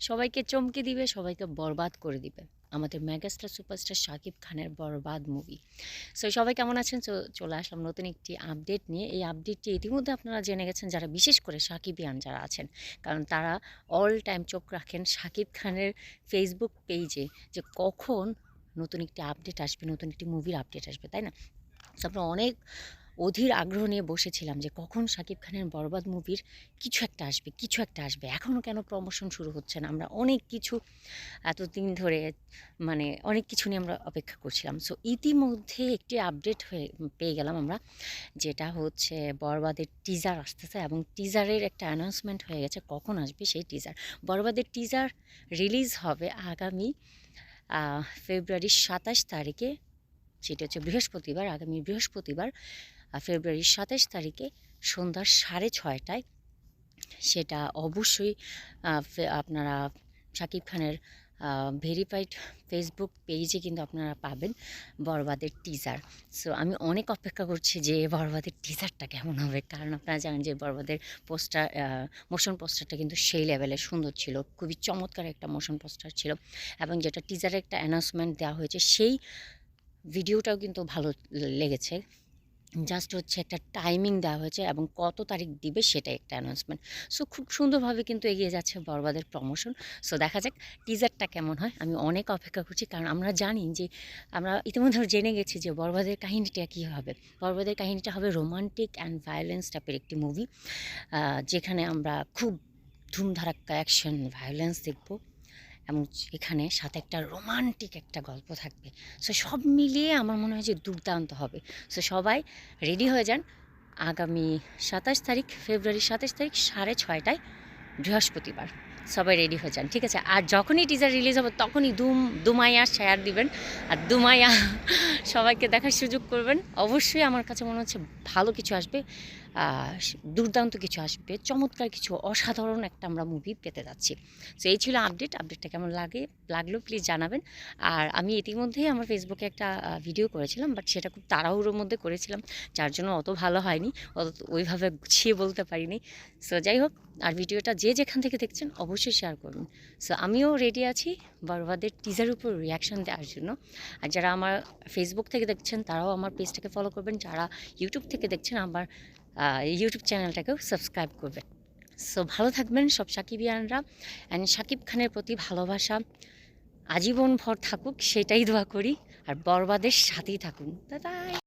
সবাইকে চমকে দিবে, সবাইকে বরবাদ করে দিবে। আমাদের মেগাস্টার, সুপারস্টার শাকিব খানের বরবাদ মুভি সো সবাই কেমন আছেন? চলে আসলাম নতুন একটি আপডেট নিয়ে। এই আপডেটটি ইতিমধ্যে আপনারা জেনে গেছেন যারা, বিশেষ করে সাকিবিয়ান যারা আছেন। কারণ তারা অল টাইম চোখ রাখেন শাকিব খানের ফেসবুক পেজে যে কখন নতুন একটি আপডেট আসবে, নতুন একটি মুভির আপডেট আসবে, তাই না? আমরা অনেক অধীর আগ্রহ নিয়ে বসেছিলাম যে কখন শাকিব খানের বরবাদ মুভির কিছু একটা আসবে, কিছু একটা আসবে। এখনও কেন প্রমোশন শুরু হচ্ছে না? আমরা অনেক কিছু এতদিন ধরে মানে অনেক কিছু নিয়ে আমরা অপেক্ষা করছিলাম। সো ইতিমধ্যে একটি আপডেট হয়ে, পেয়ে গেলাম আমরা, যেটা হচ্ছে বরবাদের টিজার আসতেছে এবং টিজারের একটা অ্যানাউন্সমেন্ট হয়ে গেছে, কখন আসবে সেই টিজার বরবাদের টিজার রিলিজ হবে আগামী ফেব্রুয়ারির সাতাশ তারিখে সেটা হচ্ছে বৃহস্পতিবার, আগামী বৃহস্পতিবার। ফেব্রুয়ারির সাতাশ তারিখে সন্ধ্যা সাড়ে ছয়টায়। সেটা অবশ্যই আপনারা শাকিব খানের ভেরিফাইড ফেসবুক পেজে কিন্তু আপনারা পাবেন বরবাদের টিজার সো আমি অনেক অপেক্ষা করছি যে বরবাদের টিজারটা কেমন হবে। কারণ আপনারা জানেন যে বরবাদের পোস্টার মোশন পোস্টারটা কিন্তু সেই লেভেলে সুন্দর ছিল। খুবই চমৎকার একটা মোশন পোস্টার ছিল। এবং যেটা টিজারে একটা অ্যানাউন্সমেন্ট দেওয়া হয়েছে, সেই ভিডিওটাও কিন্তু ভালো লেগেছে। জাস্ট হচ্ছে একটা টাইমিং দেওয়া হয়েছে এবং কত তারিখ দিবে সেটা একটা অ্যানাউন্সমেন্ট সো খুব সুন্দরভাবে কিন্তু এগিয়ে যাচ্ছে বরবাদের প্রমোশন সো দেখা যাক টিজারটা কেমন হয়। আমি অনেক অপেক্ষা করছি কারণ আমরা জানি যে আমরা ইতিমধ্যে জেনে গেছি যে বরবাদের কাহিনীটা কী হবে। বরবাদের কাহিনীটা হবে রোমান্টিক অ্যান্ড ভায়োলেন্স টাইপের একটি মুভি যেখানে আমরা খুব ধুমধারাক্কা অ্যাকশন ভায়োলেন্স দেখব। এবং এখানে সাথে একটা রোমান্টিক একটা গল্প থাকবে। সো সব মিলিয়ে আমার মনে হয় যে দুর্দান্ত হবে। সো সবাই রেডি হয়ে যান। আগামী সাতাশ তারিখ ফেব্রুয়ারি সাতাশ তারিখ সাড়ে ছয়টায় বৃহস্পতিবার। সবাই রেডি হয়ে যান, ঠিক আছে? আর যখনই টিজার রিলিজ হবে, তখনই দুম দুমাইয়া শেয়ার দিবেন। আর দুমাইয়া সবাইকে দেখার সুযোগ করবেন। অবশ্যই আমার কাছে মনে হচ্ছে ভালো কিছু আসবে। দুর্দান্ত কিছু আসবে। চমৎকার কিছু অসাধারণ একটা আমরা মুভি পেতে যাচ্ছি। তো এই ছিল আপডেট আপডেটটা কেমন লাগে, লাগল প্লিজ জানাবেন। আর আমি ইতিমধ্যেই আমার ফেসবুকে একটা ভিডিও করেছিলাম বাট সেটা খুব তাড়াহুড়োর মধ্যে করেছিলাম, যার জন্য অত ভালো হয়নি, অত ওইভাবে গুছিয়ে বলতে পারিনি। সো যাই হোক, আর ভিডিওটা যে যেখান থেকে দেখছেন, অবশ্যই শেয়ার করুন। সো আমিও রেডি আছি বরবাদের টিজার উপর রিয়াকশন দেওয়ার জন্য। আর যারা আমার ফেসবুক থেকে দেখছেন, তারাও আমার পেজটাকে ফলো করবেন। যারা ইউটিউব থেকে দেখছেন, আমার ইউটিউব চ্যানেলটাকেও সাবস্ক্রাইব করবেন সো ভালো থাকবেন সব সাকিবিয়ানরা অ্যান্ড সাকিব খানের প্রতি ভালোবাসা আজীবন ভর থাকুক, সেটাই দোয়া করি। আর বরবাদের সাথেই থাকুন। দাদা